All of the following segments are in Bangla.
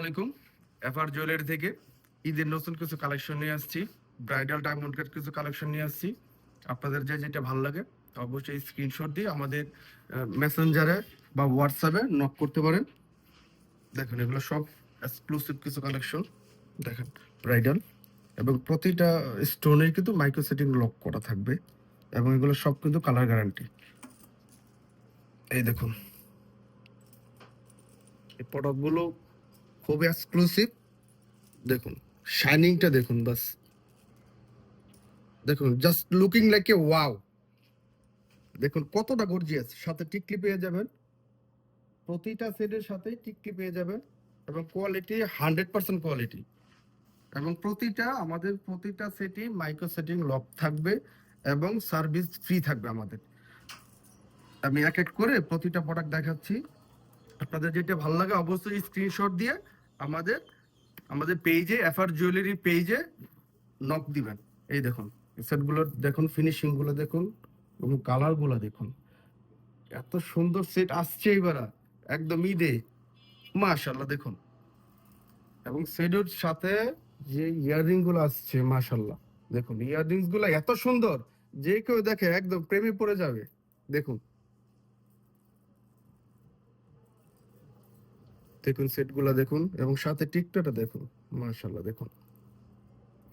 আলাইকুম। এফআর জুয়েলারি থেকে ঈদের নতুন কিছু কালেকশন নিয়ে আসছি। ব্রাইডাল ডায়মন্ড কাট কিছু কালেকশন নিয়ে আসছি। আপনাদের যে যেটা ভালো লাগে, অবশ্যই স্ক্রিনশট দিয়ে আমাদের মেসেঞ্জারে বা হোয়াটসঅ্যাপে নক করতে পারেন। দেখেন, এগুলো সব এক্সক্লুসিভ কিছু কালেকশন দেখেন ব্রাইডাল এবং প্রতিটা স্টোনের কিন্তু মাইক্রো সেটিং লক করা থাকবে। এবং এগুলো সব কিন্তু কালার গ্যারান্টি এই দেখুন। এই প্রোডাক্টগুলো খুব এক্সক্লুসিভ দেখুন শাইনিংটা দেখুন বাস। দেখুন just looking like a wow দেখুন, কতটা গর্জিয়াস সাথে টিকলি পেয়ে যাবেন। প্রতিটা সেটের সাথে টিকলি পেয়ে যাবেন এবং কোয়ালিটি হান্ড্রেড পার্সেন্ট কোয়ালিটি এবং প্রতিটা, আমাদের প্রতিটা সেটই মাইক্রো সেটিং লক থাকবে এবং সার্ভিস ফ্রি থাকবে আমাদের। আমি এক এক করে প্রতিটা প্রোডাক্ট দেখাচ্ছি। আপনাদের যেটা ভালো লাগে অবশ্যই স্ক্রিনশট দিয়ে আমাদের আমাদের পেজে এফআর জুয়েলারি পেজে নক দিবেন। এই দেখুন সেটগুলো দেখুন ফিনিশিংগুলো দেখুন, এবং কালারগুলো দেখুন। এত সুন্দর সেট আসছে এবার, একদম ঈদে। মাশাল্লাহ দেখুন। এবং সেটের সাথে যে ইয়াররিংগুলো আসছে মাশাল্লাহ দেখুন। ইয়াররিংসগুলো এত সুন্দর, যে কেউ দেখে একদম প্রেমে পড়ে যাবে। দেখুন দেখুন সেটগুলো দেখুন এবং সাথে টিকটাটা দেখুন। মার্শাল্লাহ দেখুন।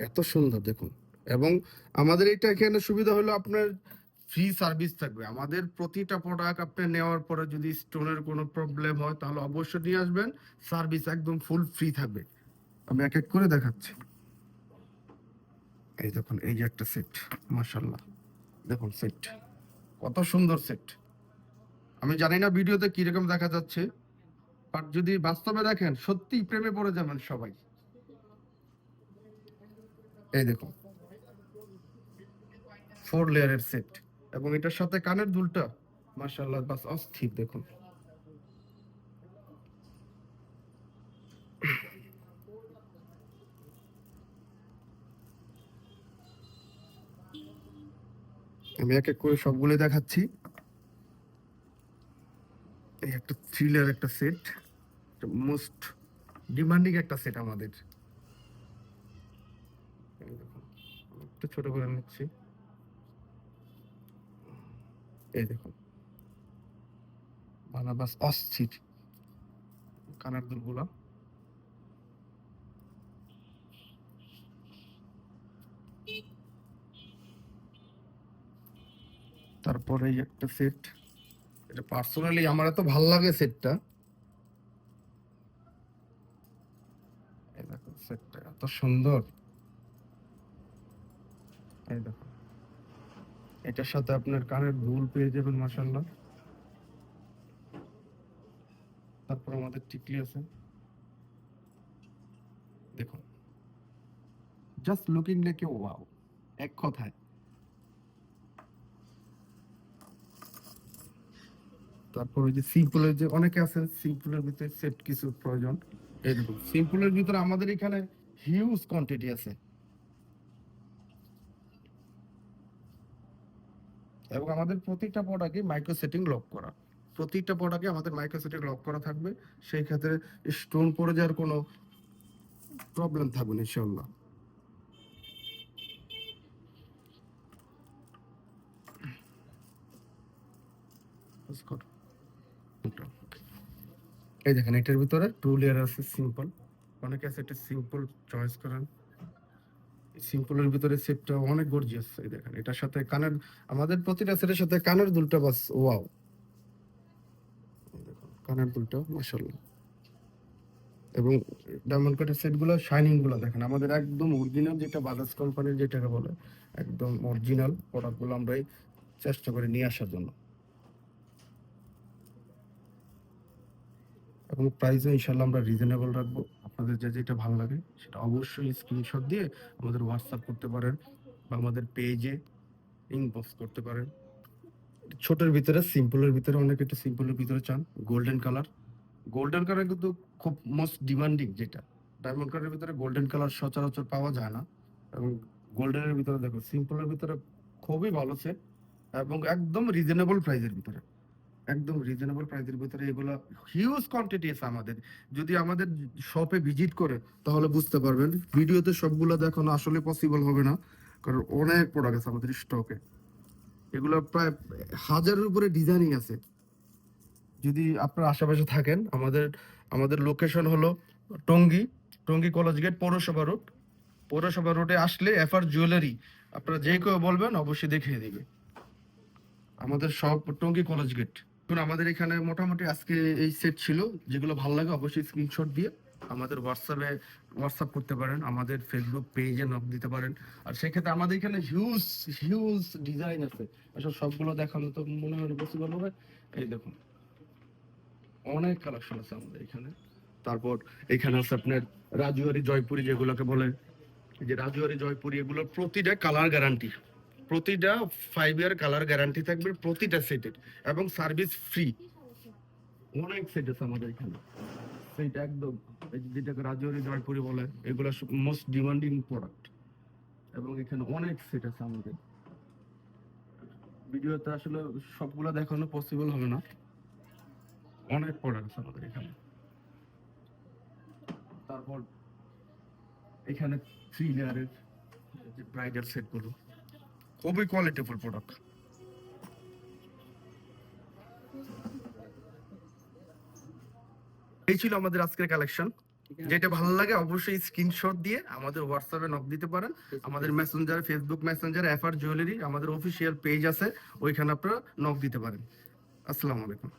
এত সুন্দর, দেখুন। এবং আমাদের এটা এখানে সুবিধা হলো আপনার ফ্রি সার্ভিস থাকবে। আমাদের প্রতিটা প্রোডাক্ট আপনি নেওয়ার পরে যদি স্টোনের কোনো প্রবলেম হয়, তাহলে অবশ্যই নিয়ে আসবেন। সার্ভিস একদম ফুল ফ্রি থাকবে। আমি এক এক করে দেখাচ্ছি। এই দেখুন, এই যে একটা সেট মার্শাল্লাহ দেখুন সেট কত সুন্দর সেট আমি জানি না ভিডিওতে কীরকম দেখা যাচ্ছে। বাট যদি বাস্তবে দেখেন সত্যি প্রেমে পড়ে যাবেন সবাই। এই দেখুন। ফোর লেয়ারের সেট এবং এটার সাথে কানের দুলটা, মাশাআল্লাহ, বাস অস্থির, দেখুন। আমি এক এক করে সবগুলো দেখাচ্ছি। একটা থ্রিলার একটা সেট মোস্ট ডিমান্ডিং একটা সেট আমাদের। একটু ছোট করে নিচ্ছি। এই দেখুন, বানাবাস অস্থির কানার দুলগুলা তারপরে একটা সেট এটা পার্সোনালি আমার এত ভালো লাগে সেটটা এই দেখো সেটটা, এত সুন্দর। এই দেখো। এটার সাথে আপনার কানের দুল পেয়ে যাবেন মাসাল্লাহ তারপর আমাদের টিকলি আছে। দেখুন। জাস্ট লুকিং এ ওয়াও এক কথায়। তারপর ওই যে সিম্পলের যে, অনেকে আছে সিম্পলের ভিতরে সেট কিছু প্রয়োজন। এই সিম্পলের ভিতরে আমাদের এখানে হিউজ কোয়ান্টিটি আছে। এবং আমাদের প্রতিটা প্রোডাক্টে মাইক্রো সেটিং লক করা। প্রতিটা প্রোডাক্টে আমাদের মাইক্রো সেটিং লক করা থাকবে। সেই ক্ষেত্রে স্টোন পড়ে যাওয়ার কোনো প্রবলেম থাকবে না ইনশাল্লাহ এই দেখেন, এটার ভিতরে টু লেয়ার আছে সিম্পল অনেকে আছে, এটা সিম্পল চয়েস করেন। সিম্পলের ভিতরে সেটটা অনেক গর্জিয়াস এই দেখেন। এটার সাথে কানের, আমাদের প্রতিটা সেটের সাথে কানের দুলটা বাস ওয়াও কানের দুলটা, মাশাআল্লাহ। এবং ডায়মন্ড কাটের সেটগুলো শাইনিংগুলো দেখেন, আমাদের একদম অরিজিনাল যেটা বাজাজ কোম্পানির যেটাকে বলে, একদম অরিজিনাল প্রোডাক্টগুলো আমরা চেষ্টা করে নিয়ে আসার জন্য। এবং প্রাইসও ইনশাল্লাহ আমরা রিজনেবল রাখব। আপনাদের যে যেটা ভালো লাগে সেটা অবশ্যই স্ক্রিনশট দিয়ে আমাদের হোয়াটসঅ্যাপ করতে পারেন বা আমাদের পেজে ইনবক্স করতে পারেন। ছোটের ভিতরে সিম্পলের ভিতরে, অনেকে একটু সিম্পলের ভিতরে চান গোল্ডেন কালার গোল্ডেন কালার কিন্তু খুব মোস্ট ডিমান্ডিং যেটা। ডায়মন্ড কালারের ভিতরে গোল্ডেন কালার সচরাচর পাওয়া যায় না। এবং গোল্ডেনের ভিতরে দেখো সিম্পলের ভিতরে খুবই ভালো সেট এবং একদম রিজনেবল প্রাইসের ভিতরে। একদম রিজনেবল প্রাইসের ভিতরে এগুলো হিউজ কোয়ান্টিটি আছে আমাদের। যদি আমাদের শপে ভিজিট করে, তাহলে বুঝতে পারবেন। ভিডিওতে সবগুলো দেখানো আসলে পসিবল হবে না, কারণ অনেক প্রোডাক্ট আছে আমাদের স্টকে এগুলো প্রায় হাজারের উপরে ডিজাইনিং আছে। যদি আপনার আশেপাশে থাকেন, আমাদের আমাদের লোকেশন হলো টঙ্গী টঙ্গী কলেজ গেট পৌরসভা রোড পৌরসভা রোডে আসলে এফআর জুয়েলারি আপনারা যে কেউ বলবেন অবশ্যই দেখিয়ে দিবে। আমাদের সব টঙ্গী কলেজ গেট এখন আমাদের এখানে মোটামুটি আজকে এই সেট ছিল, যেগুলো ভালো লাগে অবশ্যই স্ক্রিনশট দিয়ে আমাদের হোয়াটসঅ্যাপে হোয়াটসঅ্যাপ করতে পারেন, আমাদের ফেসবুক পেজে নক দিতে পারেন। আর সেক্ষেত্রে আমাদের এখানে হিউজ হিউজ ডিজাইন আছে। আসলে সবগুলো দেখানো তো মনে হয় পসিবল হবে। এই দেখুন, অনেক কালেকশন আছে আমাদের এখানে। তারপর এখানে আছে আপনার রাজুয়ারি জয়পুরি যেগুলোকে বলে। যে রাজুয়ারি জয়পুরি, এগুলোর প্রতিটা কালার গ্যারান্টি প্রতিটা ফাইভ ইয়ার কালার গ্যারান্টি থাকবে প্রতিটা সেটের এবং সার্ভিস ফ্রি অনেক সেট আছে আমাদের এখানে। সেট একদম যেটাকে রাজৌরি, জয়পুরি বলে, এগুলো মোস্ট ডিমান্ডিং প্রোডাক্ট এবং এখানে অনেক সেট আছে আমাদের। ভিডিওতে আসলে সবগুলো দেখানো পসিবল হবে না। অনেক প্রোডাক্ট আছে আমাদের এখানে। তারপর এখানে থ্রি লেয়ারের যে ব্রাইডাল সেটগুলো খুবই কোয়ালিটিফুল প্রোডাক্ট এই ছিল আমাদের আজকের কালেকশন যেটা ভালো লাগে অবশ্যই স্ক্রিনশট দিয়ে আমাদের হোয়াটসঅ্যাপে নক দিতে পারেন। আমাদের messenger Facebook messenger FR jewellery আমাদের অফিসিয়াল পেজ আছে, ওইখানে আপনারা নক দিতে পারেন। আসসালামু আলাইকুম।